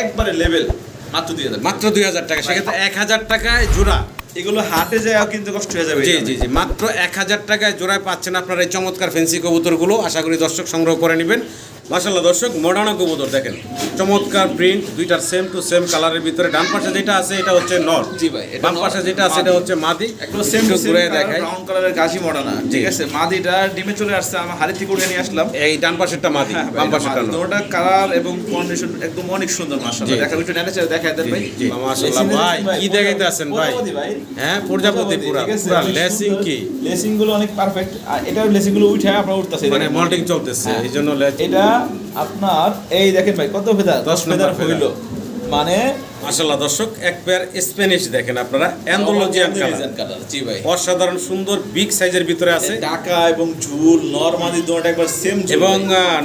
একবারে লেভেল মাত্র দুই হাজার মাত্র দুই হাজার টাকা সেক্ষেত্রে এক হাজার টাকায় জোড়া। এগুলো হাটে যাওয়া কিন্তু কষ্ট হয়ে যাবে। জি জি জি মাত্র এক হাজার টাকায় জোড়ায় পাচ্ছেন আপনারা এই চমৎকার ফেন্সি কবুতরগুলো। আশা করি দর্শক সংগ্রহ করে নেবেন। মাসাল্লাহ দর্শক মডার্না কবুতর দেখেন। চমৎকার প্রিন্ট দুইটার সেম টু সেম কালারের ভিতরে। ডান পাশে যেটা আছে এটা হচ্ছে নর। জি ভাই, এটা বাম পাশে যেটা আছে এটা হচ্ছে মাদি। একদম সেম টু সেম ঘুরে দেখাই। ব্রাউন কালারের গাছি মডানা ঠিক আছে মাদিটা ডিমে চলে আসছে আমার হাড়ি থেকে উঠে নিয়ে আসলাম। এই ডান পাশেরটা মাদি হ্যাঁ, বাম পাশেরটা নর। ওটা কালার এবং কন্ডিশন একদম অনেক সুন্দর মাশাআল্লাহ। দেখা একটু নেড়ে চেড়ে দেখায় দেন ভাই। জি, মাশাআল্লাহ ভাই, কি দেখাইতে আছেন ভাই? হ্যাঁ প্রজাপতি পুরা পুরা। লেসিং কি? লেসিংগুলো অনেক পারফেক্ট আর এটার লেসিংগুলো উঠে আপনার উঠতেছে। মানে মল্টিং চলতেছে হ্যাঁ। এই জন্য এটা আপনার এই দেখেন ভাই কত ফেদার দশ ফেদার হইল। মানে মাশাল্লাহ দর্শক এক পেয়ার স্প্যানিশ দেখেন আপনারা অ্যান্ডোলজিয়ান কালার জি ভাই। অসাধারণ সুন্দর বিগ সাইজের ভিতরে আছে। ঢাকা এবং ঝুল নরমালি দুটো একবার সেম এবং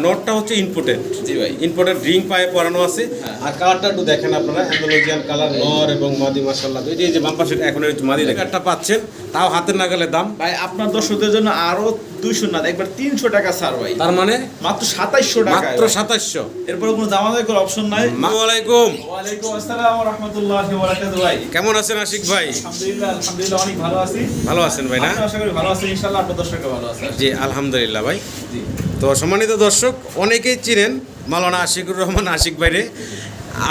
নোটটা হচ্ছে ইনপুটেড জি ভাই। ইনপুটেড রিং পায়ে পরানো আছে। হ্যাঁ। আর কালারটা একটু দেখেন আপনারা অ্যান্ডোলজিয়ান কালার নর এবং মাদি মাশাল্লাহ এই যে এই যে বাম পাশে এখন এই যে মাদি একটা পাচ্ছেন। তাও হাতের নাগালে দাম। ভাই আপনার দর্শকদের জন্য আরও দুইশো না একবার তিনশো টাকা ছাড় ভাই। তার মানে? মাত্র সাতাইশশো টাকা মাত্র সাতাশশো এরপরে কোনো দামাদাই করার অপশন নাই আসসালামাইকুম ওয়ালাইকুম আসসালাম। কেমন আছেন আশিক ভাই? আলহামদুলিল্লাহ আলহামদুলিল্লাহ অনেক ভালো আছি। ভালো আছেন ভাই না? আশা করি ভালো আছেন ইনশাআল্লাহ আপনার দর্শকরা ভালো আছে জি আলহামদুলিল্লাহ ভাই। তো সম্মানিত দর্শক অনেকেই চিনেন মালানা আশিকুর রহমান আশিক ভাইরে।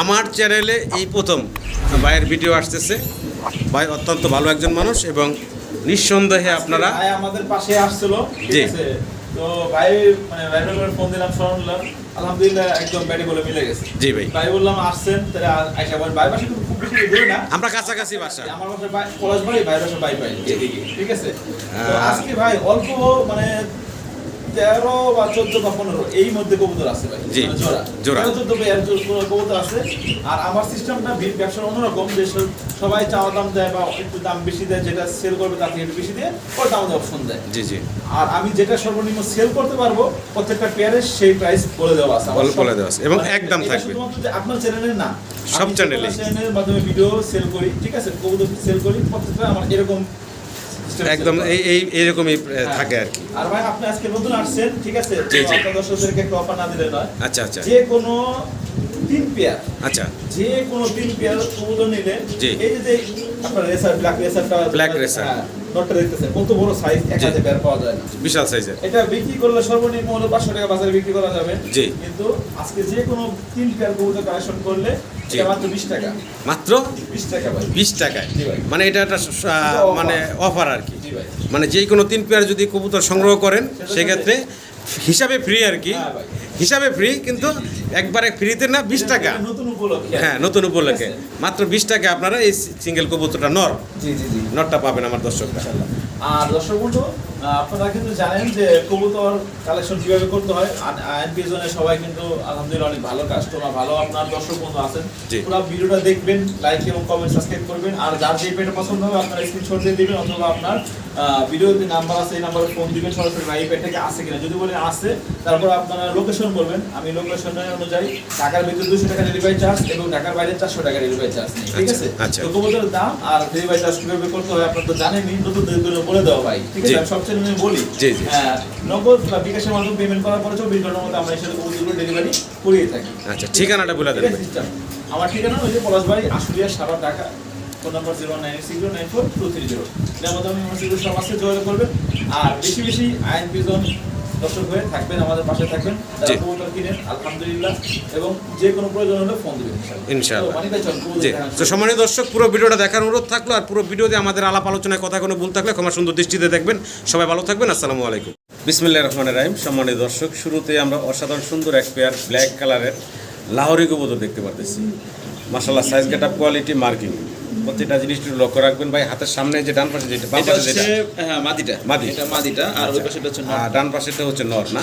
আমার চ্যানেলে এই প্রথম ভাইয়ের ভিডিও আসতেছে। ভাই অত্যন্ত ভালো একজন মানুষ এবং নিঃসন্দেহে আপনারা আমাদের পাশে আসছিল জি। তো ভাই মানে ফোন দিলাম স্মরণ আলহামদুলিল্লাহ একদম ব্যাটে বলে মিলে গেছে। জি ভাই। ভাই বললাম আসছেন তাহলে আইসা বলেন ভাই বাসা খুব বেশি দূরে না। আমরা কাছাকাছি বাসা। আমার বাসা ভাই পলাশ ভাই ভাইয়ের বাসা ভাই ভাই ঠিক আছে? আজকে ভাই অল্প মানে তেরো বা চোদ্দ বা পনেরো এই মধ্যে কবুতর আছে ভাই জি, মানে জোড়া জোড়া। চোদ্দ জোড়া কবুতর আছে আর আমার সিস্টেমটা ব্যবসার অন্যরকম যে সবাই চাওয়া দাম দেয় বা একটু দাম বেশি দেয় যেটা সেল করবে তার থেকে একটু বেশি দিয়ে ওর দাম অপশন দেয় জি জি আর আমি যেটা সর্বনিম্ন সেল করতে পারব প্রত্যেকটা পেয়ারের সেই প্রাইস বলে দেওয়া আছে বলে- দেওয়া আছে। এবং মানে একদম থাকবে। আপনার চ্যানেলের না সব আমি চ্যানেলেই। চ্যানেলের মাধ্যমে ভিডিও সেল করি ঠিক আছে কবুতর সেল করি প্রত্যেকটা আমার এরকম একদম এই এই এরকমই হ্যাঁ। থাকে আর কি। আর ভাই আপনি আজকে নতুন আসছেন ঠিক আছে? দর্শকদেরকে একটু অফার না দিলে নয়। আচ্ছা আচ্ছা। যে কোনো তিন পেয়ার আচ্ছা। যে কোনো তিন পেয়ার কবুতর নিলে। এই যে আপনার রেসার ব্ল্যাক রেসারটা ব্ল্যাক racer। নটটা দেখতেছেন কত বড় সাইজ এক। হাতে পেয়ার পাওয়া যায় না বিশাল সাইজের এটা বিক্রি করলে সর্বনিম্ন হলো পাঁচশো টাকা বাজারে বিক্রি করা যাবে জি। কিন্তু আজকে যে কোনো তিন পেয়ার কবুতর কালেকশন করলে। মাত্র বিশ টাকা মাত্র বিশ টাকা ভাই বিশ টাকায়। মানে এটা একটা। মানে অফার আর কি মানে যে কোনো তিন পেয়ার যদি কবুতর সংগ্রহ করেন সেক্ষেত্রে হিসাবে ফ্রি আর কি হ্যাঁ। হিসাবে ফ্রি কিন্তু একবারে ফ্রিতে না বিশ টাকা। হ্যাঁ নতুন উপলক্ষে। মাত্র বিশ টাকা আপনারা এই সিঙ্গেল কবুতরটা নর। নরটা পাবেন আমার দর্শকরা আর দর্শক বন্ধু আপনারা কিন্তু জানেন যে কবুতর কালেকশন কীভাবে করতে হয়। জোনে সবাই কিন্তু আলহামদুলিল্লাহ অনেক ভালো কাস্টমার ভালো আপনার দর্শক বন্ধু আছেন। পুরো ভিডিওটা দেখবেন লাইক এবং কমেন্ট সাবস্ক্রাইব করবেন। আর যার যে পেটা পছন্দ হবে আপনার স্ক্রিনশট দিয়ে দিবেন অথবা আপনার ভিডিওতে নাম্বার আছে এই নাম্বারে ফোন দিবেন সরাসরি ভাই পেটটাকে আছে কিনা। যদি বলেন আছে তারপর আপনারা লোকেশন বলবেন। আমি লোকেশনের অনুযায়ী ঢাকার ভিতরে দুশো টাকা ডেলিভারি চার্জ এবং ঢাকার বাইরে চারশো টাকা ডেলিভারি চার্জ নেই ঠিক আচ্ছা, আছে? আচ্ছা। তো কবুতরের দাম আর ডেলিভারি চার্জ কীভাবে করতে হয় আপনার তো জানেনই নতুনদের জন্য বলে দেওয়া ভাই ঠিক আছে? সবচেয়ে আমি বলি। হ্যাঁ, নগদ বা বিকাশের মাধ্যমে পেমেন্ট করার পরে চব্বিশ ঘণ্টার মধ্যে আমরা এসে কবুতরগুলো ডেলিভারি করিয়ে থাকি। আচ্ছা ঠিকানাটা বলে দেবেন? আমার ঠিকানা হচ্ছে পলাশবাড়ি আশুলিয়া সারা Dhaka. Phone number zero nine six zero nine four two three zero. এর মধ্যে আমি আমার সিকিউর সব আছে যোগাযোগ করবেন। আর বেশি বেশি আইন দর্শক হয়ে থাকবেন আমাদের পাশে থাকবেন। যারা কবুতর কিনেন আলহামদুলিল্লাহ। এবং যে কোনো প্রয়োজন হলে ফোন দিবেন ইনশাআল্লাহ। তো জি। সম্মানিত দর্শক পুরো ভিডিওটা দেখার অনুরোধ থাকল। আর পুরো ভিডিওতে আমাদের আলাপ আলোচনায় কথা কোনো ভুল থাকলে ক্ষমা সুন্দর দৃষ্টিতে দেখবেন। সবাই ভালো থাকবেন। আসসালামু আলাইকুম। বিসমিল্লাহ রহমান রাহিম। সম্মানিত দর্শক শুরুতে আমরা অসাধারণ সুন্দর এক পেয়ার ব্ল্যাক কালারের লাহোরি কবুতর দেখতে পারতেছি। মাসাল্লাহ size get up quality marking প্রত্যেকটা জিনিস একটু লক্ষ্য রাখবেন। ভাই হাতের সামনে যে ডান পাশে যেটা বাম পাশে যেটা হ্যাঁ মাদিটা। মাদি। এটা মাদিটা আর ওই পাশেটা হচ্ছে নর। ডান পাশেটা হচ্ছে নর না?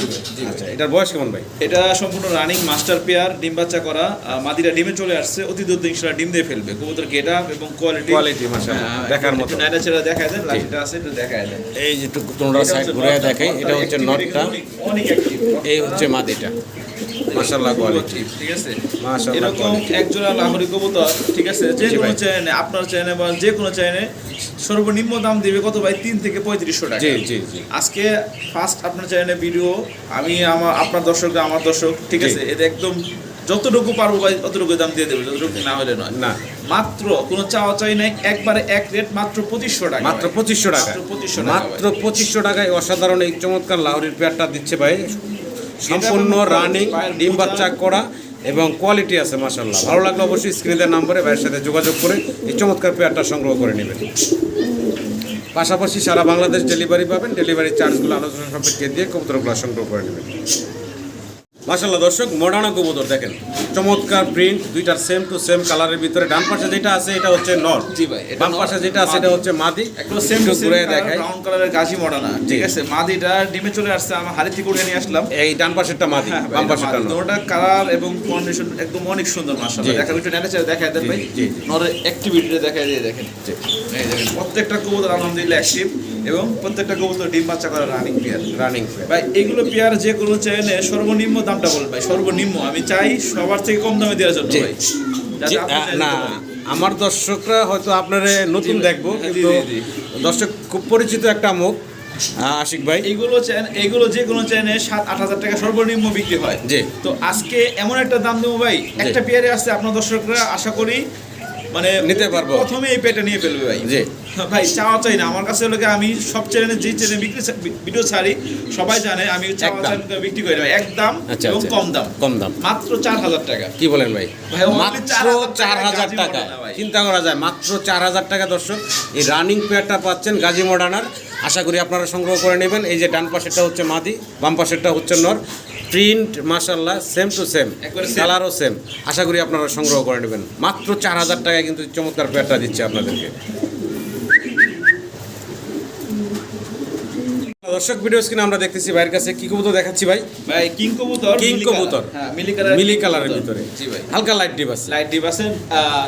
আচ্ছা এটার বয়স কেমন ভাই? এটা সম্পূর্ণ রানিং মাস্টার পেয়ার ডিম বাচ্চা করা। মাদিরা ডিমে চলে আসছে অতি দ্রুত ইনশাল্লাহ ডিম দিয়ে ফেলবে। কবুতর গেট আপ এবং কোয়ালিটি Quality, মাশাআল্লাহ, দেখার মতো। নাইরা ছেড়া দেখায় দেন লাইটটা আছে একটু দেখায় দেন। এই যে একটু তোমরা সাইড ঘুরে দেখাই এটা হচ্ছে নটটা অনেক অ্যাক্টিভ এই হচ্ছে মাদিটা। মাশাআল্লাহ কোয়ালিটি ঠিক আছে? মাশাআল্লাহ এরকম quality। লাহোরি কবুতর ঠিক আছে? যে কোনো চ্যানেলে আপনার চ্যানেলে বা যে কোনো চ্যানেলে সর্বনিম্ন দাম দিবে কত ভাই? তিন থেকে পঁয়ত্রিশশো টাকা। জি জি জি। আজকে ফার্স্ট আপনার চ্যানেলে ভিডিও আমি আমার আপনার দর্শকরা আমার দর্শক ঠিক আছে? এটা একদম যতটুকু পারব ভাই ততটুকু দাম দিয়ে দেবো যতটুকু না হলে নয়। না। মাত্র কোনো চাওয়া চাই নাই একবারে এক রেট মাত্র পঁচিশশো টাকা মাত্র পঁচিশশো টাকা। মাত্র 2500 টাকা মাত্র পঁচিশশো টাকায় অসাধারণ এই চমৎকার লাহোরির পেয়ারটা দিচ্ছে ভাই। সম্পূর্ণ রানিং ডিম বাচ্চা করা এবং কোয়ালিটি আছে মাসাল্লাহ ভালো লাগলে অবশ্যই স্ক্রিনের নাম্বারে ভাইয়ের সাথে যোগাযোগ করে এই চমৎকার পেয়ারটা সংগ্রহ করে নেবেন। পাশাপাশি সারা বাংলাদেশ ডেলিভারি পাবেন। ডেলিভারি চার্জগুলো আলোচনা সম্পর্কে দিয়ে কবুতরগুলো সংগ্রহ করে নেবেন। মাসাল্লাহ দর্শক মডার্না কবুতর দেখেন। চমৎকার প্রিন্ট দুইটার সেম টু সেম কালারের ভিতরে ডান পাশে যেটা আছে এটা হচ্ছে নর জি ভাই, বাম পাশে যেটা আছে এটা হচ্ছে মাদি। একদম সেম একটু ঘুরে দেখাই। ব্রাউন কালারের গাছি মডানা ঠিক আছে মাদিটা ডিমে চলে আসছে আমার হাড়ি থেকে উঠে নিয়ে আসলাম। এই ডান পাশেরটা মাদি হ্যাঁ বাম পাশেরটা নর দুটোটা কালার এবং কন্ডিশন একদম অনেক সুন্দর মাশাআল্লাহ। দেখা একটু নেড়ে দেখায় দেন ভাই। নরের অ্যাক্টিভিটিটা দেখায় দিয়ে দেখেন। এই দেখেন প্রত্যেকটা কবুতর আলহামদুলিল্লাহ অ্যাক্টিভ এবং প্রত্যেকটা কবুতর ডিম বাচ্চা করা রানিং পেয়ার রানিং ভাই এগুলো পেয়ার যে কোনো চাইলে সর্বনিম্ন দামটা বলেন ভাই সর্বনিম্ন। আমি চাই সবার থেকে কম দামে দেওয়ার জন্য ভাই। না আমার দর্শকরা হয়তো আপনারা নতুন দেখব কিন্তু দর্শক খুব পরিচিত একটা মুখ আশিক ভাই। এগুলো এইগুলো যে কোনো চ্যানে সাত আট হাজার টাকা সর্বনিম্ন বিক্রি হয়। জি। তো আজকে এমন একটা দাম দেবো ভাই একটা পেয়ারে আসছে আপনার দর্শকরা আশা করি মানে নিতে পারব। প্রথমে এই পেটা নিয়ে ফেলবে ভাই। জি। ভাই চাওয়া চাই না। আমার কাছে হলো কি আমি সব চ্যানেলে যে চ্যানেলে বিক্রি ভিডিও ছাড়ি সবাই জানে আমি চাওয়া চাই বিক্রি করি না ভাই। এক আচ্ছা এবং আচ্ছা। কম দাম। কম দাম। মাত্র চার হাজার টাকা। কি বলেন ভাই? ভাই, মাত্র চার হাজার টাকা। চিন্তা করা যায় মাত্র চার হাজার টাকা দর্শক। এই রানিং পেয়ারটা পাচ্ছেন গাজী মডার্নার আশা করি আপনারা সংগ্রহ করে নেবেন। এই যে ডান পাশেরটা হচ্ছে মাদি বাম পাশেরটা হচ্ছে নর। প্রিন্ট মাশাল্লাহ সেম টু সেম। কালারও সেম আশা করি আপনারা সংগ্রহ করে নেবেন। মাত্র চার হাজার টাকায় কিন্তু চমৎকার পেয়ারটা দিচ্ছে আপনাদেরকে। দর্শক ভিডিও স্ক্রিনে আমরা দেখতেছি ভাইয়ের কাছে কি কবুতর দেখাচ্ছি ভাই? ভাই কিং কবুতর কিং কবুতর। হ্যাঁ মিলি কালার মিলি কালারের ভিতরে। জি ভাই। হালকা লাইট ডিপ আছে লাইট ডিপ আছে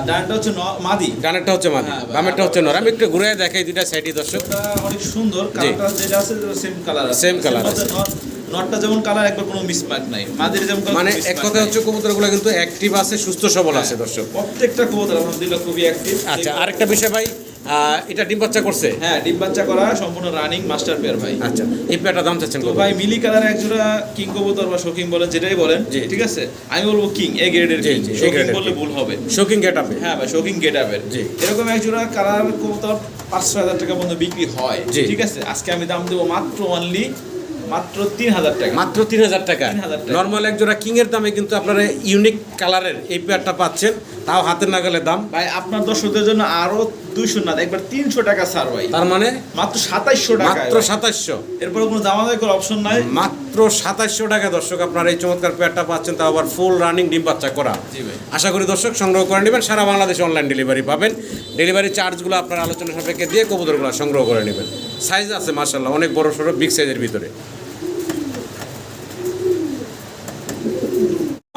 ডানটা হচ্ছে মাদি। ডানেরটা হচ্ছে মাদি। হ্যাঁ, বামেরটা হচ্ছে নর। আমি একটু ঘুরে দেখাই দুইটা সাইডে দর্শক। অনেক সুন্দর। কালারটা যেটা আছে সেম কালার আছে। Same colour আছে। নটটা যেমন কালার একবার কোনো নাই। মাদির যেমন মানে এক কথা হচ্ছে কবুতরগুলো কিন্তু অ্যাক্টিভ আছে সুস্থ সবল আছে দর্শক। প্রত্যেকটা কবুতর আলহামদুলিল্লাহ খুবই অ্যাক্টিভ আচ্ছা আরেকটা বিষয় ভাই এটা ডিম বাচ্চা করছে? হ্যাঁ ডিম বাচ্চা করা সম্পূর্ণ রানিং মাস্টার পেয়ার ভাই। আচ্ছা এই পেয়ারটা দাম চাচ্ছেন ভাই মিলি কালার একজোড়া কিং কবুতর বা শৌকিং বলেন যেটাই বলেন। ঠিক আছে? আমি বলব কিং এ গ্রেডের কিং A বললে ভুল হবে। শোকিং গেট আপে হ্যাঁ ভাই শৌকিং গেট আপের জি। এরকম একজোড়া কালার কবুতর পাঁচশো হাজার টাকা পর্যন্ত বিক্রি হয়। ঠিক আছে? আজকে আমি দাম দেবো মাত্র অনলি মাত্র তিন হাজার টাকা। মাত্র তিন হাজার টাকা। নর্মাল এক জোড়া কিং এর দামে কিন্তু আপনারা ইউনিক কালারের এই পেয়ারটা পাচ্ছেন। তাও হাতের নাগালে দাম। ভাই আপনার দর্শকদের জন্য আরও দুইশো না একবার তিনশো টাকা ছাড় ভাই। তার মানে? মাত্র সাতাইশশো টাকা মাত্র সাতাশশো এরপরে কোনো দামাদামি করার অপশন নাই? মাত্র সাতাশশো টাকা দর্শক আপনারা এই চমৎকার পেয়ারটা পাচ্ছেন। তাও আবার ফুল রানিং ডিম বাচ্চা করা। আশা করি দর্শক সংগ্রহ করে নেবেন সারা বাংলাদেশে অনলাইন ডেলিভারি পাবেন। ডেলিভারি চার্জগুলো আপনার আলোচনা সাপেক্ষে দিয়ে কবুতরগুলো সংগ্রহ করে নেবেন। সাইজ আছে মার্শাল্লাহ অনেক বড় সড়ো বিগ সাইজের ভিতরে।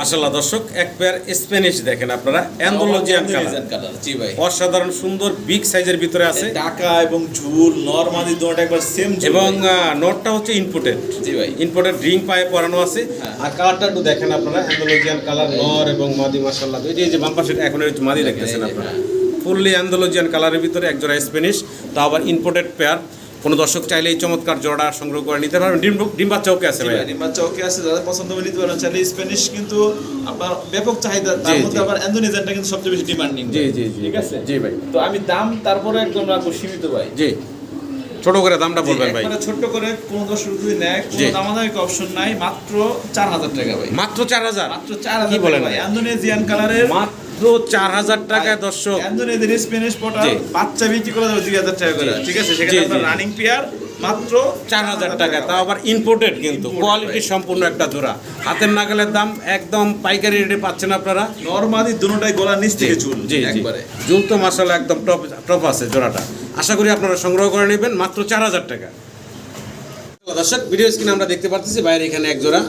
মার্শাল্লাহ দর্শক এক পেয়ার স্প্যানিশ দেখেন আপনারা অ্যান্ডোলজিয়ান কালার কালার জি ভাই। অসাধারণ সুন্দর বিগ সাইজের ভিতরে আছে। টাকা এবং ঝুল নরমালি দুটো একবার সেম এবং নোটটা হচ্ছে ইনপুটেড জি ভাই। ইম্পোর্টেড রিং পায়ে পরানো আছে। হ্যাঁ। আর কালারটা একটু দেখেন আপনারা অ্যান্ডোলজিয়ান কালার নর এবং মাদি মাশাআল্লাহ। দুইটি এই যে বাম পাশে এখন এই যে মাদি দেখতেছেন আপনারা। ফুললি অ্যান্ডোলজিয়ান কালারের ভিতরে একজোড়া স্প্যানিশ তা আবার ইম্পোর্টেড পেয়ার কোনো দর্শক চাইলে এই চমৎকার জোড়া সংগ্রহ করে নিতে পারবেন। ডিম ডিম বাচ্চা ওকে আছে ভাই নিম্বা চৌকে আছে যাদের পছন্দ হবে নিতে পারেন। চাইলে স্প্যানিশ কিন্তু আপনার ব্যাপক চাহিদা তার মধ্যে আবার ইন্দোনেশিয়ানটা কিন্তু সবচেয়ে বেশি ডিমান্ডিং জি জি জি। ঠিক আছে? জি ভাই। তো আমি দাম তারপরে একদম রাখব সীমিত ভাই। জি। ছোট করে দামটা বলবেন ভাই। ছোট্ট করে কোন দর্শক যদি নেয়। কোনো দামাদামি অপশন নাই মাত্র চার হাজার টাকা ভাই। মাত্র চার হাজার? মাত্র চার কি হাজার বলেন ভাই। ভাই? ইন্দোনেশিয়ান কালারের মাত্র চার হাজার টাকায় দর্শক। ইন্দোনেশিয়ান স্প্যানিশ পটা জি। বাচ্চা বিক্রি করে দেবে দুই হাজার টাকা করে। ঠিক আছে? সেখানে। রানিং পেয়ার মাত্র চার হাজার টাকা। তাও আবার ইম্পোর্টেড কিন্তু। কোয়ালিটি সম্পূর্ণ একটা জোড়া। হাতের নাগালের দাম একদম পাইকারি রেটে পাচ্ছেন আপনারা। নরমালি দুটোটাই গলার নিচ থেকে চুল জি একবারে। জুল তো মাসালা একদম টপ টপ আছে জোড়াটা। আশা করি আপনারা সংগ্রহ করে নেবেন। মাত্র চার হাজার টাকা। দর্শক ভিডিও স্ক্রিনে আমরা দেখতে পাচ্ছি বাইরে এখানে এক জোড়া।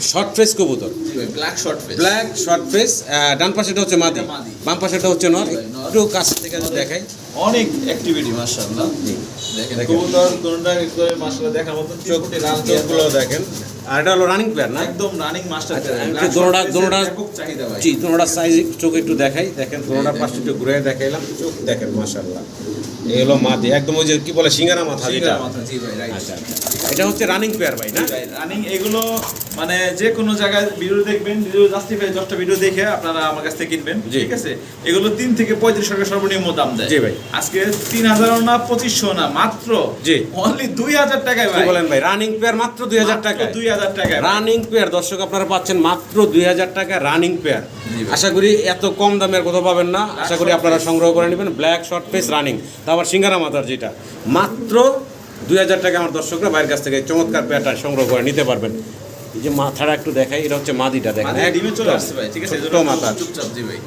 শর্ট ফেস কবুতর। Black short face black short face ডান পাশেটা হচ্ছে মাদি। বাম পাশেটা হচ্ছে নর। একটু কাছ থেকে যদি দেখাই। অনেক অ্যাক্টিভিটি মাশাআল্লাহ। দেখেন। কবুতর দুটোটা করে মাশাআল্লাহ দেখার মতন চোখটি লাল চোখগুলো দেখেন। আর এটা হলো রানিং প্লেয়ার না? একদম রানিং মাস্টার আচ্ছা, একটু দোনোটা- দোনোটা- ব্যাপক চাহিদা ভাই। জি তোমার সাইজ চোখ একটু দেখাই। দেখেন তোমার পাশে একটু ঘুরে দেখাইলাম। চোখ দেখেন মাশাল্লাহ এই হলো মাদি। একদম ওই যে কি বলে সিঙ্গারা মাথা যেটা? মাথা জি ভাই রাইট আচ্ছা আচ্ছা। এটা হচ্ছে রানিং পেয়ার ভাই না? রানিং এগুলো মানে যে কোনো জায়গায় ভিডিও দেখবেন ভিডিও জাস্টিফাই দশটা ভিডিও দেখে আপনারা আমার কাছ থেকে কিনবেন। ঠিক আছে? এগুলো তিন থেকে পঁয়ত্রিশ টাকা সর্বনিম্ন দাম দেয়। জি ভাই। আজকে তিন হাজার না পঁচিশশো না মাত্র জি। অনলি দুই হাজার টাকায় ভাই। বলেন ভাই রানিং পেয়ার মাত্র দুই হাজার টাকা দুই হাজার টাকায় ভাই। রানিং পেয়ার দর্শক আপনারা পাচ্ছেন মাত্র দুই হাজার টাকা রানিং পেয়ার আশা করি এত কম দামের কোথাও পাবেন না। আশা করি আপনারা সংগ্রহ করে নেবেন। ব্ল্যাক শর্ট পেস রানিং তারপর সিঙ্গারা মাথার যেটা। মাত্র দুই হাজার টাকা আমার দর্শকরা বাইরের কাছ থেকে চমৎকার পেয়ারটা সংগ্রহ করে নিতে পারবেন। এই যে মাথাটা একটু দেখাই এটা হচ্ছে মাদিটা দেখেন। ডিমে চলে আসছে ভাই ঠিক আছে ছোট্ট মাথা। চুপচাপ জি ভাই।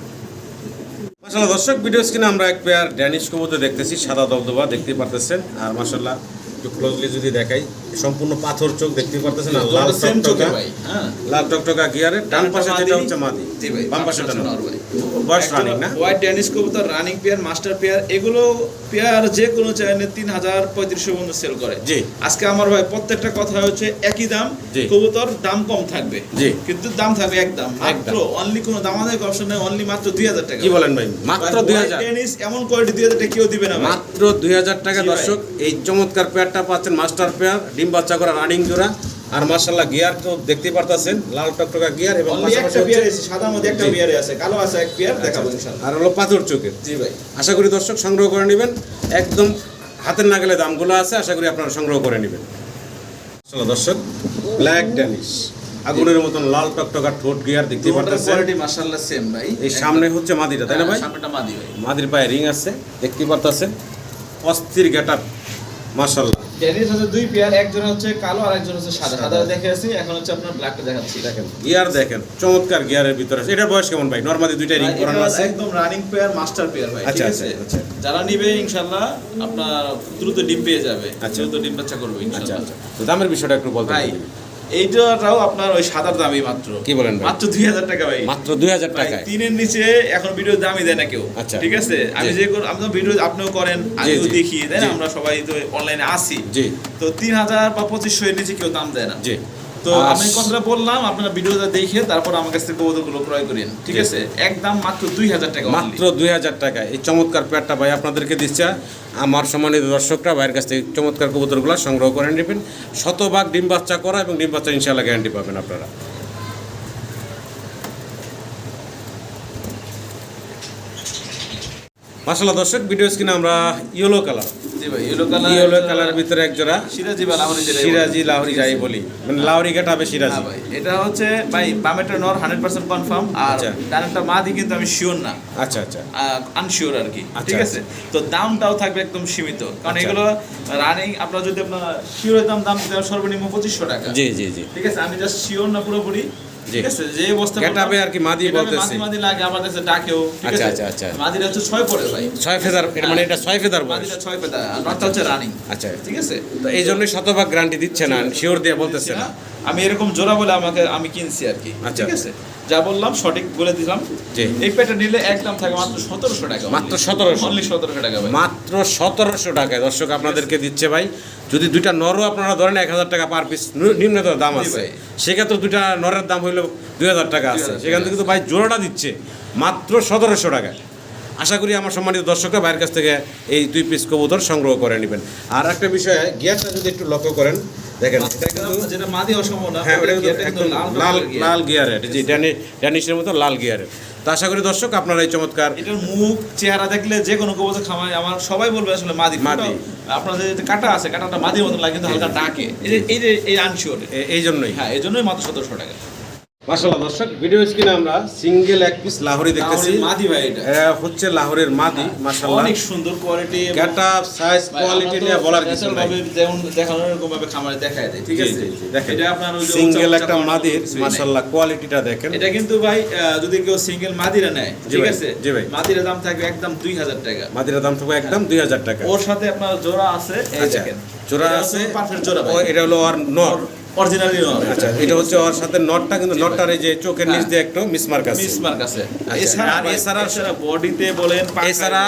মাসাল্লাহ দর্শক ভিডিও স্ক্রিনে আমরা এক পেয়ার ড্যানিশ কবুতর দেখতেছি সাদা দবদবা দেখতে পারতেছেন। আর মাসাল্লাহ একটু ক্লোজলি যদি দেখাই সম্পূর্ণ পাথর চোখ দেখতে পারতেছেন আর লাল সেম চোখে টকটকা ভাই হ্যাঁ। লাল টকটকা গিয়ারের ডান পাশে যেটা হচ্ছে মাদি। জি ভাই বাম পাশেটা নর নর ভাই। বয়স রানিং না? হোয়াইট ড্যানিশ কবুতর রানিং পেয়ার মাস্টার পেয়ার এগুলো পেয়ার যে কোনো চাইলে তিন হাজার পঁয়ত্রিশশো পর্যন্ত সেল করে। জি। আজকে আমার ভাই প্রত্যেকটা কথা হচ্ছে একই দাম কবুতর দাম কম থাকবে। জি। কিন্তু দাম থাকবে একদম মাত্র অনলি কোনো দামাদামি অপশন নেই অনলি মাত্র দুই হাজার টাকা। কি বলেন ভাই? মাত্র দুই হাজার। ড্যানিশ এমন কোয়ালিটি দুই হাজার টাকা কেউ দিবে না মাত্র দুই হাজার টাকা দর্শক এই চমৎকার পেয়ারটা পাচ্ছেন মাস্টার পেয়ার ডিম বাচ্চা করা রানিং জোড়া। আর মার্শাল্লাহ গিয়ার তো দেখতে পারতেছেন লাল টকটকা গিয়ার এবং সাদার মধ্যে একটা জি। আছে কালো আছে এক পেয়ার দেখাবো ইনশাআল্লাহ। আর হলো পাথর চোখের। জি ভাই। আশা করি দর্শক সংগ্রহ করে নেবেন। একদম হাতের নাগালে দামগুলো আছে আশা করি আপনারা সংগ্রহ করে নেবেন। চলো দর্শক ব্ল্যাক ড্যানিশ আগুনের মতন লাল টকটকা ঠোঁট গিয়ার দেখতে পারতেছেন। কোয়ালিটি মাশাআল্লাহ সেম ভাই। এই সামনে হচ্ছে মাদিটা তাই না ভাই? সামনেটা মাদি ভাই। মাদির পায়ে রিং আছে দেখতে পারতেছেন। অস্থির গেটার মাশাল্লাহ ড্যানিশ হচ্ছে দুই পেয়ার একজন হচ্ছে কালো আর একজন হচ্ছে সাদা। সাদা দেখে আছি এখন হচ্ছে আপনার ব্ল্যাকটা দেখাচ্ছি দেখেন। গিয়ার দেখেন চমৎকার গিয়ারের ভিতরে আছে। এটার বয়স কেমন ভাই? নর্মালি দুইটা রিং করানো আছে। একদম রানিং পেয়ার মাস্টার পেয়ার ভাই আচ্ছা, আচ্ছা, আচ্ছা। যারা নিবে ইনশাআল্লাহ আপনার দ্রুত ডিম পেয়ে যাবে। আচ্ছা। দ্রুত ডিম বাচ্চা করবে আচ্ছা ইনশাআল্লাহ আচ্ছা। তো দামের বিষয়টা একটু বলতে ভাই? এইটাও আপনার ওই সাদার দামই মাত্র। কি বলেন মাত্র দুই হাজার টাকা ভাই। মাত্র দুই হাজার টাকা তিনের নিচে এখন ভিডিও দামই দেয় না কেউ। আচ্ছা। ঠিক আছে? আমি যে আপনার আপনি ভিডিও আপনিও করেন আমিও। দেখি তাই না? আমরা সবাই তো অনলাইনে আসি জি। তো তিন হাজার বা পঁচিশশো এর নিচে কেউ দাম দেয় না। জি। তো আমি কথাটা বললাম আপনারা ভিডিওটা দেখে তারপর আমার কাছ থেকে কবুতরগুলো ক্রয় করেন ঠিক আছে? একদম মাত্র দুই হাজার টাকা মাত্র দুই হাজার টাকা। এই চমৎকার পেয়ারটা ভাই আপনাদেরকে দিচ্ছে আমার সম্মানিত দর্শকরা ভাইয়ের কাছ থেকে চমৎকার কবুতরগুলো সংগ্রহ করে নেবেন। শতভাগ ডিম বাচ্চা করা এবং ডিম বাচ্চা ইনশাল্লাহ গ্যারান্টি পাবেন আপনারা। মাসাল্লাহ দর্শক ভিডিও স্ক্রিনে আমরা ইয়েলো কালার ইয়েলো কালার ভিতরে এক জোড়া। সিরাজি বা লাহোরি সিরাজি লাহরি যাই বলি। মানে লাহরি গেট হবে সিরাজি এটা হচ্ছে ভাই বামেটা নর হান্ড্রেড পার্সেন্ট কনফার্ম আর আচ্ছা। ডানেরটা মাদি কিন্তু আমি শিওর না। আচ্ছা আচ্ছা। আনশিওর আর কি। ঠিক আছে? তো দামটাও থাকবে একদম সীমিত। কারণ। এগুলো রানিং আপনার যদি আপনার শিওরের দাম দাম সর্বনিম্ন পঁচিশশো টাকা। জি জি জি। ঠিক আছে? আমি জাস্ট শিওর না পুরোপুরি। ঠিক আছে যে অবস্থা এ আর কি মাদি বলতেছি। মাদি লাগে আমাদের কাছে ডাকেও আচ্ছা, আচ্ছা, আচ্ছা। মাদিটা হচ্ছে ছয় পড়ে ভাই। ছয় ফেদার মানে এটা ছয় ফেদার মাদিটা ছয় পেতা আর নটটা হচ্ছে রানিং আচ্ছা। ঠিক আছে? তো এই জন্যই শতভাগ গ্যারান্টি দিচ্ছে না শিওর দিয়ে বলতেছে না। আমি এরকম জোড়া বলে আমাকে আমি কিনছি আর কি। আচ্ছা। ঠিক আছে? যা বললাম সঠিক বলে দিলাম। জি। এই পেটা নিলে একদম থাকে মাত্র সতেরোশো টাকা মাত্র 1700 অনলি সতেরোশো টাকা মাত্র সতেরোশো টাকায়। দর্শক আপনাদেরকে দিচ্ছে ভাই যদি দুইটা নরও আপনারা ধরেন এক হাজার টাকা পার পিস নিম্নতর দাম আছে সেক্ষেত্রে দুইটা নরের দাম হইল দুই হাজার টাকা আছে। সেখান থেকে কিন্তু ভাই জোড়াটা দিচ্ছে মাত্র সতেরোশো টাকা আশা করি আমার সম্মানিত দর্শকরা ভাইয়ের কাছ থেকে এই দুই পিস কবুতর সংগ্রহ করে নেবেন। আর একটা বিষয় গিয়ারটা যদি একটু লক্ষ্য করেন দেখেন। যেটা মাদি হ্যাঁ ওটা কিন্তু লাল লাল গিয়ারের ড্যানি ড্যানিশের মতো লাল গিয়ারের। তো আশা করি দর্শক আপনারা এই চমৎকার এটার মুখ চেহারা দেখলে যে কোনো খামায় আমার সবাই বলবে আসলে মাদি মাদি। আপনাদের যে কাটা আছে কাটাটা মাদির মতন লাগে কিন্তু হালকা ডাকে এই যে এই যে এই আনশিওর। এই জন্যই। হ্যাঁ এই জন্যই মাত্র সতেরোশো টাকা। মাশাআল্লাহ দর্শক ভিডিও স্ক্রিনে আমরা সিঙ্গেল এক পিস লাহোরি দেখতেছি। মাদি ভাই এটা। এটা হচ্ছে লাহোরের মাদি মাশাআল্লাহ। অনেক সুন্দর কোয়ালিটি গেটআপ সাইজ কোয়ালিটি নিয়ে বলার কিছু নাই। যেমন দেখানোর এরকম ভাবে খামারে দেখায় দেয় ঠিক আছে দেখেন। এটা আপনার সিঙ্গেল একটা উঁচা মাদির মাশাআল্লাহ কোয়ালিটিটা দেখেন। এটা কিন্তু ভাই যদি কেউ সিঙ্গেল মাদিরা নেয় ঠিক আছে? জি ভাই। মাদিরা দাম থাকবে একদম দুই হাজার টাকা। মাদির দাম থাকবে একদম দুই হাজার টাকা। ওর সাথে আপনার জোড়া আছে এই আচ্ছা, দেখেন। জোড়া আছে পারফেক্ট জোড়া ভাই। এটা হলো আর নর। অরিজিনালি নয় আচ্ছা এটা হচ্ছে ওর সাথে নটটা কিন্তু নটটার এই যে চোখের নিচ দিয়ে একটু মিসমার্ক আছে। মিসমার্ক আছে। আচ্ছা, এছাড়া এছাড়া- বডিতে বলেন এছাড়া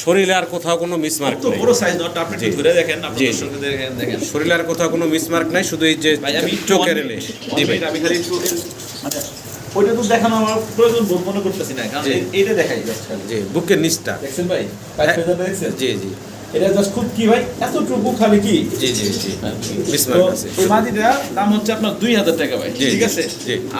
শরীরে আর কোথাও কোনো মিসমার্ক তো বড় সাইজ নটটা আপনি ধরে দেখেন আপনি দেখেন দেখেন। শরীরে আর কোথাও কোনো মিসমার্ক নাই শুধু এই যে আমি চোখের এলে জি ভাই। আমি খালি একটু মানে ওইটা তো দেখানো আমার প্রয়োজন বোধ মনে করতেছি না কারণ এইটা দেখাই জি বুকের নিচটা। দেখছেন ভাই? হ্যাঁ। জি জি। এটা জাস্ট খুব কি ভাই? এতটুকু খালি কি? জি জি জি। এই মাদিটা দাম হচ্ছে আপনার দুই হাজার টাকা ভাই ঠিক আছে?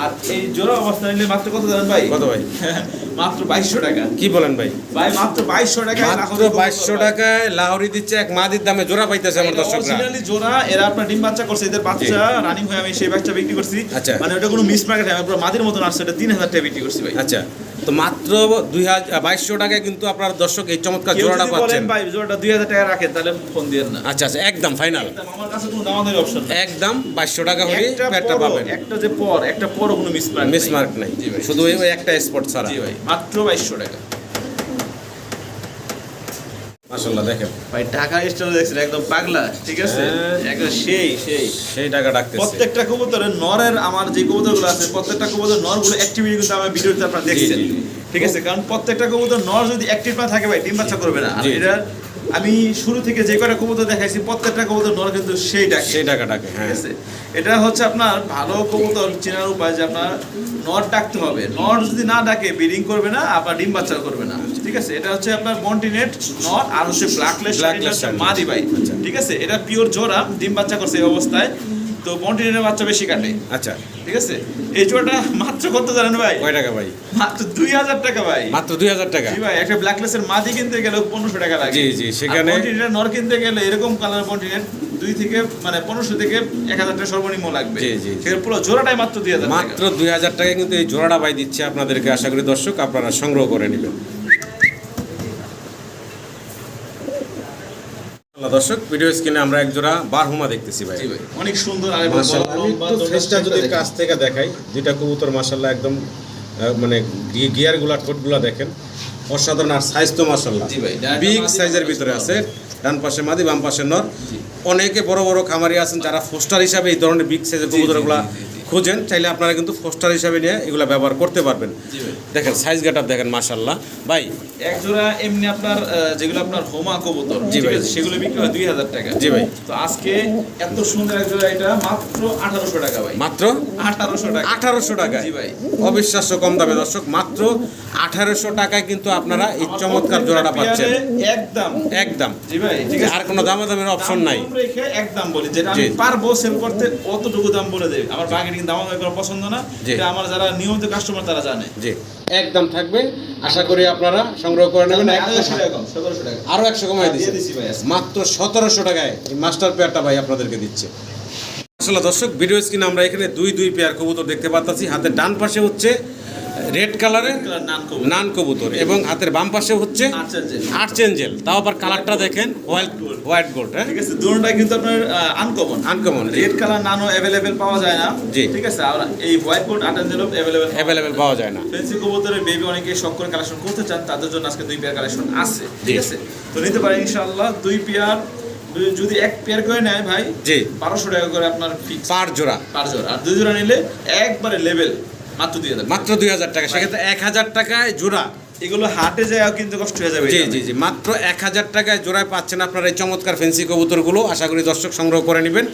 আর এই জোড়া অবস্থা নিলে মাত্র কত জানেন ভাই? কত ভাই? মাত্র বাইশশো টাকা। কি বলেন ভাই? ভাই মাত্র বাইশশো টাকা মাত্র বাইশশো টাকায় লাহোরি দিচ্ছে এক মাদির দামে জোড়া পাইতেছে আমার দর্শকরা। অরিজিনালি জোড়া এরা আপনার ডিম বাচ্চা করছে এদের বাচ্চা রানিং হয়ে আমি সেই বাচ্চা বিক্রি করছি। আচ্ছা। মানে ওটা কোনো মিস মার্কেট আমি পুরো মাদির মতন আসছে এটা তিন হাজার টাকা বিক্রি করছি ভাই। আচ্ছা। তো মাত্র দুই হাজার বাইশশো টাকায় কিন্তু আপনার দর্শক এই চমৎকার জোড়াটা পাচ্ছেন। ভাই জোড়াটা দুই হাজার টাকা রাখেন তাহলে ফোন দিয়ে না। আচ্ছা আচ্ছা একদম ফাইনাল আমার কাছে কোনো দামাদারি অপশন একদম বাইশশো টাকা হলে একটা প্যাডটা পাবেন। একটা যে পর একটা পর কোনো মিস মার্ক মিস মার্ক নাই শুধু ওই একটা স্পট ছাড়া। জি ভাই মাত্র বাইশশো টাকা। মাসাল্লাহ দেখেন। ভাই টাকা স্টোর দেখছেন একদম পাগলা ঠিক আছে? হ্যাঁ। একদম সেই সেই। সেই টাকা ডাকতেছে। প্রত্যেকটা কবুতরের নরের আমার যে কবুতরগুলো আছে প্রত্যেকটা কবুতর নরগুলো অ্যাক্টিভিটি কিন্তু আমার ভিডিওতে আপনারা দেখছেন জি, জি। ঠিক আছে? কারণ প্রত্যেকটা কবুতর নর যদি অ্যাক্টিভ না থাকে ভাই ডিম বাচ্চা করবে না। আর। এটা আমি শুরু থেকে যে কটা কবুতর দেখাইছি প্রত্যেকটা কবুতর নর কিন্তু সেই ডাকে। সেই ডাকা ডাকে হ্যাঁ। এটা হচ্ছে আপনার ভালো কবুতর চেনার উপায় যে আপনার নর ডাকতে হবে। নর যদি না ডাকে ব্রিডিং করবে না আবার ডিম বাচ্চা করবে না। ঠিক আছে? এটা হচ্ছে আপনার মন্টিনেট নর আর হচ্ছে ব্ল্যাকলেস ব্ল্যাকলেস। মাদি ভাই। আচ্ছা। ঠিক আছে? এটা পিওর জোড়া ডিম বাচ্চা করছে এই অবস্থায়। তো মন্টিনেটের বাচ্চা বেশি কাটে। আচ্ছা। ঠিক আছে? এই জোড়াটা মাত্র কত জানেন ভাই? কয় টাকা ভাই? মাত্র দুই হাজার টাকা ভাই। মাত্র দুই হাজার টাকা? জি ভাই একটা ব্ল্যাক ব্ল্যাকলেসের মাদি কিনতে গেলে পনেরোশো টাকা লাগে। জি, জি, সেখানে- কন্টিনেন্ট নর কিনতে গেলে এরকম কালার কন্টিনেন্ট দুই থেকে মানে পনেরোশো থেকে এক হাজার টাকা সর্বনিম্ন লাগবে। জি, জি। পুরো জোড়াটাই মাত্র দুই হাজার মাত্র দুই হাজার টাকায় কিন্তু এই জোড়াটা বাই দিচ্ছে আপনাদেরকে আশা করি দর্শক আপনারা সংগ্রহ করে নেবেন। দর্শক ভিডিও স্ক্রিনে আমরা এক জোড়া বারহুমা দেখতেছি ভাই। অনেক সুন্দর আর মাশাআল্লাহ। আমি একটু ফেসটা যদি কাছ থেকে দেখাই দুইটা কবুতর মাশাআল্লাহ একদম আহ, মানে গিয়ারগুলা ঠোঁটগুলা দেখেন। অসাধারণ আর সাইজ তো মাশাআল্লাহ। জি ভাই, বিগ সাইজের ভিতরে আছে ডান পাশে মাদি বাম পাশে নর। অনেকে বড় বড় খামারি আছেন যারা ফোস্টার হিসাবে এই ধরনের বিগ সাইজের কবুতরগুলা। খোঁজেন চাইলে আপনারা কিন্তু ফোস্টার হিসাবে নিয়ে এগুলা ব্যবহার করতে পারবেন। দেখেন সাইজ গেটআপ দেখেন মাশাআল্লাহ। ভাই এক জোড়া এমনি আপনার যেগুলো আপনার হোমা কবুতর জি ভাই। সেগুলো বিক্রি হয় দুই হাজার টাকা। জি ভাই। তো আজকে এত সুন্দর এক জোড়া এটা মাত্র আঠারোশো টাকা ভাই। মাত্র? আঠারোশো টাকা। আঠারোশো টাকায়? জি ভাই। অবিশ্বাস্য কম দামে দর্শক মাত্র আঠারোশো টাকায় কিন্তু আপনারা এই চমৎকার জোড়াটা পাচ্ছেন। একদম। একদম। জি ভাই আর কোনো দামাদামের অপশন নাই। একদম বলি যেটা আমি পারব সেল করতে অতটুকু দাম বলে দেবে আমার বার্গেনিং দাম আমার পছন্দ না। এটা আমার যারা নিয়মিত কাস্টমার তারা জানে। জি। একদম থাকবে। আশা করি আপনারা সংগ্রহ করে নেবেন। আরও একশো টাকা কম, সতেরোশো টাকা। আরও একশো কমাই দিচ্ছে। আজকে। মাত্র সতেরোশো টাকায় এই মাস্টার পেয়ারটা ভাই আপনাদেরকে দিচ্ছে। আসলে দর্শক ভিডিও স্ক্রিনে আমরা এখানে দুই দুই পেয়ার কবুতর দেখতে পাচ্ছি হাতের ডান পাশে হচ্ছে রেড কালারের নান কবুতর। এবং হাতের বাম পাশে হচ্ছে জি। আর্চেঞ্জেল তাও আবার কালারটা দেখেন হোয়াইট হোয়াইট গোল্ড হ্যাঁ? ঠিক আছে দুটোটাই কিন্তু আপনার আনকমন আনকমন রেড কালার নানো অ্যাভেলেবেল পাওয়া যায় না। জি। ঠিক আছে আর এই হোয়াইট কোট আটানজেল অ্যাভেলেবেল অ্যাভেলেবেল পাওয়া যায় না। ফেন্সি কবুতরের বেবি অনেকে শখ করে কালেকশন করতে চান তাদের জন্য আজকে দুই পেয়ার কালেকশন আছে। ঠিক আছে? তো নিতে পারেন ইনশাআল্লাহ দুই পেয়ার যদি এক পেয়ার করে নেয় ভাই জি। বারোশো টাকা করে আপনার পার জোড়া। পার জোড়া। আর দুই জোড়া নিলে একবারে লেভেল মাত্র দুই হাজার মাত্র দুই হাজার টাকা। সেক্ষেত্রে এক হাজার টাকায় জোড়া। এগুলো হাটে যায় কিন্তু কষ্ট হয়ে যাবে জি জি জি। মাত্র এক হাজার টাকায় জোড়ায় পাচ্ছেন আপনারা এই চমৎকার ফেন্সি কবুতরগুলো। আশা করি দর্শক সংগ্রহ করে নেবেন।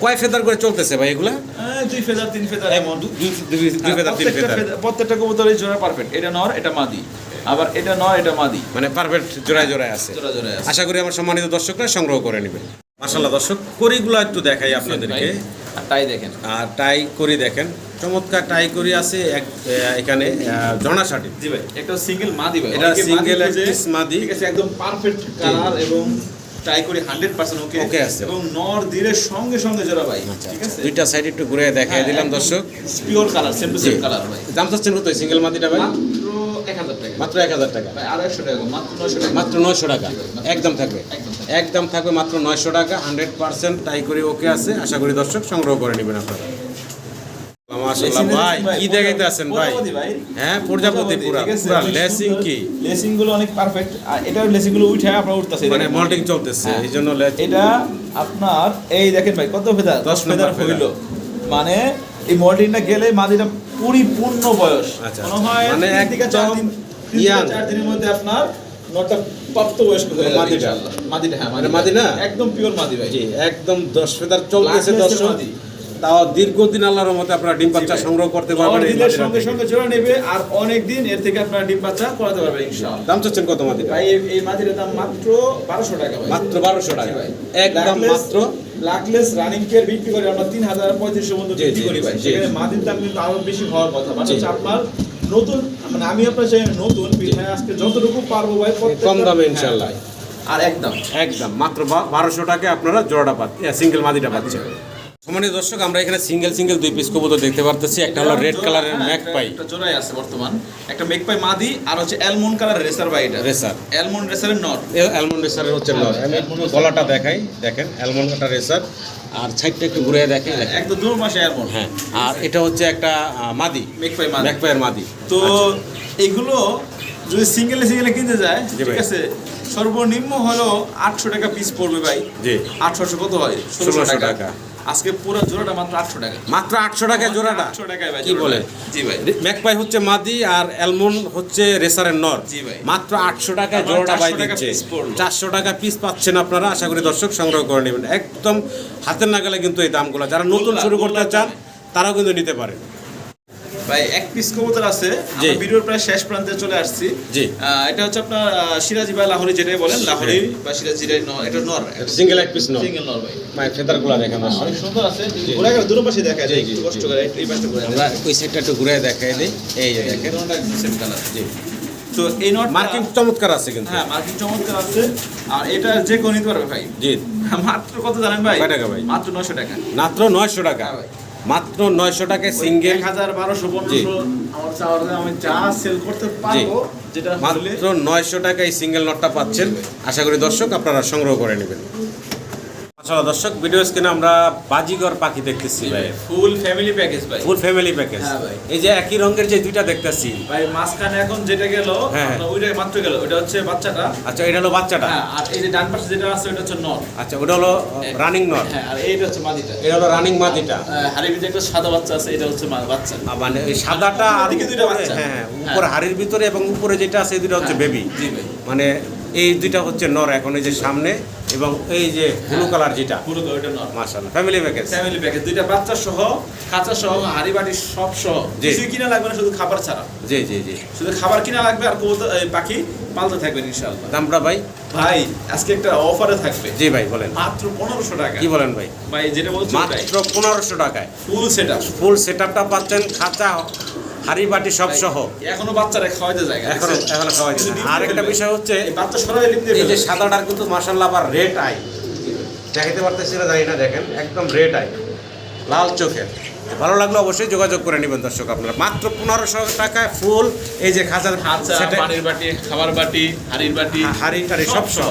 কয় ফেদার করে চলতেছে ভাই এগুলা? হ্যাঁ, দুই ফেদার তিন ফেদার। এমন দুই ফেদার তিন প্রত্যেকটা ফেদার। ফেদার- প্রত্যেকটা কবুতরের জোড়া পারফেক্ট এটা নর এটা মাদি। আবার এটা নর এটা মাদি। মানে পারফেক্ট জোড়ায় জোড়ায় আছে। জোড়া জোড়া আছে। আশা করি আমার সম্মানিত দর্শকরা সংগ্রহ করে নেবেন মাসাল্লাহ দর্শক করিগুলো একটু দেখাই আপনাদেরকে। তাই দেখেন। আর টাই করি দেখেন। চমৎকার টাই করি আছে এক এখানে জনাশাটি জি ভাই। একটা সিঙ্গেল মাদি ভাই। এটা খোঁজে, এক মাদি। ঠিক আছে একদম পারফেক্ট কালার এবং ট্রাই করি হান্ড্রেড পার্সেন্ট ওকে Okay আছে। এবং নর দিলে সঙ্গে সঙ্গে জোড়া ভাই। আচ্ছা ঠিক আছে? দুইটা সাইড একটু ঘুরে দেখাই দিলাম দর্শক। Pure colour same to same colour ভাই। দাম চাচ্ছেন কত সিঙ্গেল মাদিটা ভাই? মাত্র এক হাজার টাকা। মাত্র নয়শো টাকা। একদম থাকবে। একদম থাকবে। মাত্র নয়শো টাকা হান্ড্রেড পার্সেন্ট টাই করে ওকে আছে। আশা করি দর্শক সংগ্রহ করে নেবেন আপনারা। ভাই কি দেখাইতে আছেন ভাই? হ্যাঁ প্রজাপতি পুরা। পুরা লেসিং কি? লেসিংগুলো অনেক পারফেক্ট আর এটার লেসিংগুলো উঠে আপনার উঠতেছে। মানে মল্টিং চলতেছে হ্যাঁ। এই জন্য লে- এটা আপনার এই দেখেন ভাই কত ফেদার ফেদার মানে এই মল্টিংটা গেলে মাদিটা পরিপূর্ণ বয়স। মনে হয় মানে একদম। চার দিনের মধ্যে আপনার নটা প্রাপ্ত বয়স্ক হয়ে যাবে মাদিটা? মাদিটা হ্যাঁ মানে একদম পিওর মাদি ভাই। জি একদম দশ ফেদার চলতেছে দশ মাদি। তাও দীর্ঘদিন আল্লাহর মতে আপনারা ডিম বাচ্চা সংগ্রহ করতে পারবেন দিনের সঙ্গে সঙ্গে জোড়া নেবে আর অনেক দিন এর থেকে আপনারা ডিম বাচ্চা করাতে পারবেন ইনশাআল্লাহ। দাম চাচ্ছেন কত মাদিটা ভাই এই- মাটির দাম মাত্র বারোশো টাকা ভাই। মাত্র বারোশো টাকা। ভাই। একদম মাত্র। ব্ল্যাকলেস রানিং কেয়ার বিক্রি করে আমরা তিন হাজার পঁয়ত্রিশশো বিক্রি করি ভাই। সেখানে মাদির দাম কিন্তু আরও বেশি হওয়ার কথা। মানে আপনার নতুন মানে আমি আপনার চাই নতুন ভাই আজকে যতটুকু পারব ভাই কম দামে ইনশাল্লাহ। আর একদম। একদম। মাত্র বারোশো টাকায় আপনারা জোড়াটা পাচ্ছেন সিঙ্গেল মাদিটা পাচ্ছেন। সম্মানিত দর্শক আমরা এখানে সিঙ্গেল সিঙ্গেল দুই পিস কবুতর দেখতে পারতেছি। একটা হলো রেড কালারের হ্যাঁ, ম্যাক একটা- জোড়াই আছে বর্তমান। একটা মেকপাই মাদি আর হচ্ছে অ্যালমন্ড কালার রেসার ভাই এটা। রেসার অ্যালমন্ড রেসারের নট অ্যালমন্ড রেসারের হচ্ছে নর। আমি গলাটা দেখাই দেখেন অ্যালমন্ড কাটা রেসার আর সাইডটা একটু ঘুরে দেখেন। একদম দূর মাসে অ্যালমন্ড হ্যাঁ আর এটা হচ্ছে একটা মাদি। মেকপাই মাদি। ম্যাক পাইয়ের মাদি। তো এগুলো যদি সিঙ্গেলে সিঙ্গেলে কিনতে যায় ঠিক আছে সর্বনিম্ন হলো আটশো টাকা পিস পড়বে ভাই। জি। আটশোশো কত হয়? ষোলোশো 1600 টাকা। টাকা। আজকে পুরো জোড়াটা মাত্র আটশো টাকা মাত্র আটশো টাকা জোড়াটা? আটশো টাকায় ভাই কি বলে? জি ভাই। ম্যাকপাই হচ্ছে মাদি আর অ্যালমন্ড হচ্ছে রেসারের নর জি ভাই। মাত্র আটশো টাকায় জোড়াটা 400 বাই টাকা দিচ্ছে। চারশো টাকা পিস পাচ্ছেন আপনারা আশা করি দর্শক সংগ্রহ করে নেবেন। একদম হাতের নাগালে কিন্তু এই দামগুলো যারা নতুন শুরু করতে চান তারাও কিন্তু নিতে পারে ভাই এক পিস কবুতর আছে। ভিডিওর প্রায় শেষ প্রান্তে চলে আসছি। জি। এটা হচ্ছে আপনার সিরাজি বা লাহোরি যেটাই বলেন লাহোরি বা সিরাজি এটা নর। সিঙ্গেল এক পিস নর। সিঙ্গেল নর ভাই। মায়ের ফেদারগুলো দেখেন অনেক সুন্দর আছে ঘোরা গেলে দুটো পাশে দেখা যায় কষ্ট করে এই পাশটা ঘুরে আমরা ওই সাইডটা একটু ঘুরে দেখাই দিই। এই যে দেখেন সেম কালার জি। তো এই নট মার্কিং চমৎকার আছে কিন্তু। হ্যাঁ মার্কিং চমৎকার আছে। আর এটা যে কেউ নিতে পারবে ভাই। জি। মাত্র কত জানেন ভাই? টাকা ভাই? মাত্র নশো টাকা। মাত্র নয়শো টাকা। হ্যাঁ ভাই। মাত্র নয়শো টাকায় সিঙ্গেল। হাজার বারোশো আমি যা সেল করতে পারব মাত্র নয়শো টাকায় সিঙ্গেল নটটা পাচ্ছেন। আশা করি দর্শক আপনারা সংগ্রহ করে নেবেন। আসলে দর্শক ভিডিও স্ক্রিনে আমরা বাজিগর পাখি দেখতেছি ভাই। ফুল ফ্যামিলি প্যাকেজ ভাই। ফুল ফ্যামিলি প্যাকেজ হ্যাঁ ভাই। এই যে একই রঙের যে দুইটা দেখতেছি। ভাই মাঝখানে এখন যেটা গেল হ্যাঁ। আপনার ওইটা মাত্র গেল ওটা হচ্ছে বাচ্চাটা। আচ্ছা এটা হলো বাচ্চাটা? হ্যাঁ আর এই যে ডান পাশে যেটা আছে ওটা হচ্ছে নর। আচ্ছা ওটা হলো রানিং নট হ্যাঁ আর এইটা হচ্ছে মাদিটা এটা হলো রানিং মাদিটা হাড়ির ভিতরে একটা সাদা বাচ্চা আছে এটা হচ্ছে বাচ্চা। মানে এই সাদাটা আর দুইটা বাচ্চা। হ্যাঁ হ্যাঁ, উপরে হাড়ির ভিতরে এবং উপরে যেটা আছে এই দুটো হচ্ছে হ্যাঁ, বেবি মানে এই দুইটা হচ্ছে নর এখন এই যে সামনে এবং এই যে ব্লু কালার যেটা। তো ওইটা নর। মাশাআল্লাহ ফ্যামিলি প্যাকেজ ফ্যামিলি প্যাকেজ দুইটা বাচ্চা সহ খাঁচা সহ হাড়ি বাটি সব সহ। জি। কিছুই কিনা লাগবে না শুধু খাবার ছাড়া। জি জি জি। শুধু খাবার কিনা লাগবে আর কবুতর এই পাখি পালতে থাকবেন ইনশাআল্লাহ। দামটা ভাই? ভাই আজকে একটা অফারে থাকবে। জি ভাই বলেন। মাত্র পনেরোশো টাকা। কি বলেন ভাই? ভাই যেটা বলছি মাত্র পনেরোশো টাকায়। Full set up full set আপটা পাচ্ছেন খাঁচা হাড়ি বাটি সব সহ। এখনও বাচ্চারা খাওয়াইতে যায়। এখন এখন খাওয়াই কিন্তু আর একটা বিষয় হচ্ছে বাচ্চা সরাই এই যে। সাদাটার কিন্তু মাসাল্লাহ আবার রেড আই। দেখাতে পারতেছি না জানি না দেখেন একদম রেড আই। লাল চোখের। ভালো লাগলে অবশ্যই যোগাযোগ করে নেবেন দর্শক আপনারা। মাত্র পনেরোশো টাকায় ফুল এই যে খাঁচার খাঁচা পানির বাটি খাবার বাটি হাড়ির বাটি হাড়ি টাড়ি সব সহ।